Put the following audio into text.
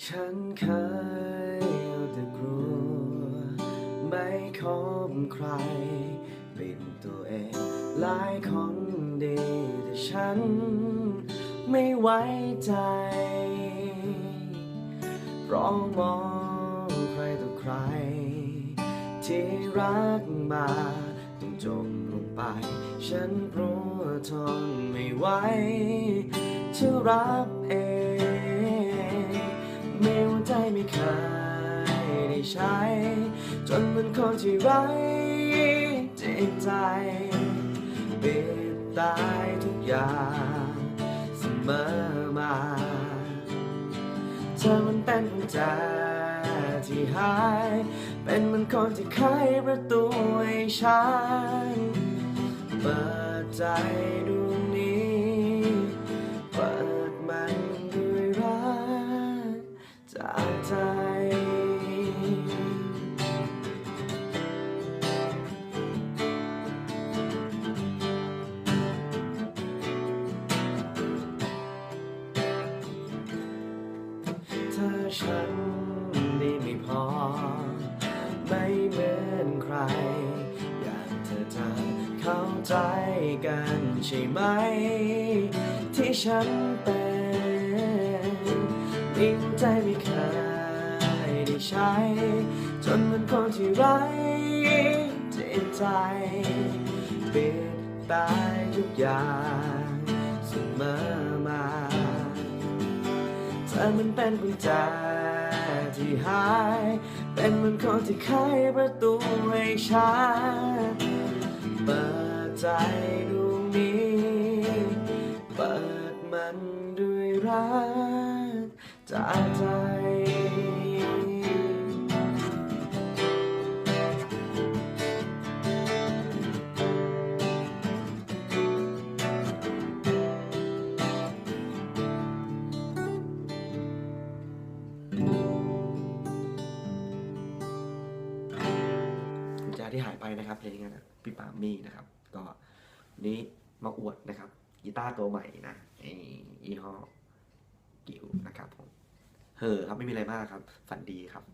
ฉันเคยเอาแต่กลัว ไม่คบใคร เป็นตัวเองหลายคนดีแต่ฉันไม่ไว้ใจ เพราะมองใครต่อใคร ที่รักมาต้องจมลงไป ฉันรู้ทนไม่ไหวจะรับเอง ใช้ จนมันคนที่ไร้จิตใจปิดตายทุกอย่างเสมอมาเธอมันเป็นกุญแจที่หาย เป็นเหมันคนที่ไขประตูให้ฉันเปิดใจด ฉันดีไม่พอ ไม่เหมือนใคร อยากเธอจะเข้าใจกันใช่ไหม ที่ฉันเป็นมีหัวใจไม่เคยได้ใช้ จนมันคนที่ไร้จิตใจปิดตายทุกอย่างเสมอมา ธอมันเป็นกุญแจที่หาย เป็นเหมือนคนที่ไขประตูให้ฉันเปิดใจดวงนี้ เปิดมันด้วยรักจากใจ ที่หายไปนะครับเพลงนี้นะพี่ปามี่นะครับ ก็วันนี้มาอวดนะครับกีตาร์ตัวใหม่นะไอ้ยี่ห้อกิวนะครับผมเฮ้อครับไม่มีอะไรมากครับ ฝันดีครับ